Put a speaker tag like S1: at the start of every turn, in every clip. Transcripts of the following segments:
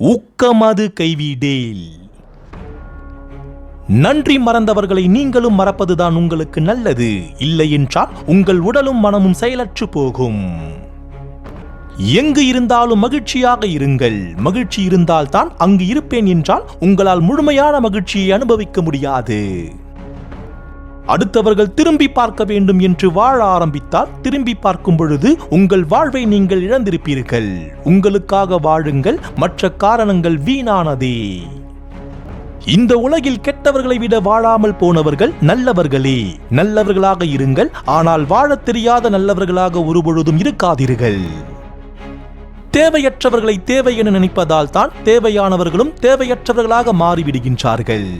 S1: ஊக்கமது கைவிடேல். நன்றி மறந்தவர்களை நீங்களும் மறப்பதுதான் உங்களுக்கு நல்லது. இல்லையென்றால் உங்கள் உடலும் மனமும் செயலற்று போகும். எங்கு இருந்தாலும் மகிழ்ச்சியாக இருங்கள். மகிழ்ச்சி இருந்தால்தான் அங்கு இருப்பேன் என்றால் உங்களால் முழுமையான மகிழ்ச்சியை அனுபவிக்க முடியாது. அடுத்தவர்கள் திரும்பி பார்க்க வேண்டும் என்று வாழ ஆரம்பித்தால் திரும்பி பார்க்கும் பொழுது உங்கள் வாழ்வை நீங்கள் இழந்திருப்பீர்கள். உங்களுக்காக வாழுங்கள் மற்ற காரணங்கள் வீணானதே. இந்த உலகில் கெட்டவர்களை விட வாழாமல் போனவர்கள் நல்லவர்களே. நல்லவர்களாக இருங்கள் ஆனால் வாழத் தெரியாத நல்லவர்களாக ஒருபொழுதும் இருக்காதீர்கள். தேவையற்றவர்களை தேவை என நினைப்பதால் தான் தேவையானவர்களும் தேவையற்றவர்களாக மாறிவிடுகின்றார்கள்.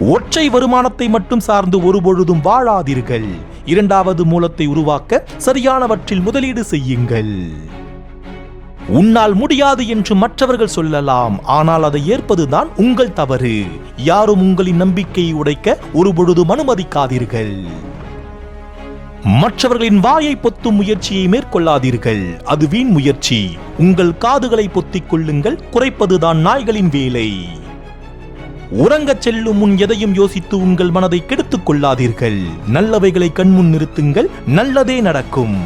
S1: ஒற்றை வருமானத்தை மட்டும் சார்ந்து ஒருபொழுதும் வாழாதீர்கள். இரண்டாவது மூலத்தை உருவாக்க சரியானவற்றில் முதலீடு செய்யுங்கள். உன்னால் முடியாது என்று மற்றவர்கள் சொல்லலாம். ஆனால் அதை ஏற்பதுதான் உங்கள் தவறு. யாரும் உங்களின் நம்பிக்கையை உடைக்க ஒருபொழுதும் அனுமதிக்காதீர்கள். மற்றவர்களின் வாயை பொத்தும் முயற்சியை மேற்கொள்ளாதீர்கள். அது வீண் முயற்சி. உங்கள் காதுகளை பொத்திக் கொள்ளுங்கள். குறைப்பதுதான் நாய்களின் வேலை. உறங்கச் செல்லும் முன் எதையும் யோசித்து உங்கள் மனதை கெடுத்துக் கொள்ளாதீர்கள். நல்லவைகளை கண்முன் நிறுத்துங்கள். நல்லதே நடக்கும்.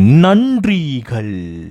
S1: நன்றிகள்.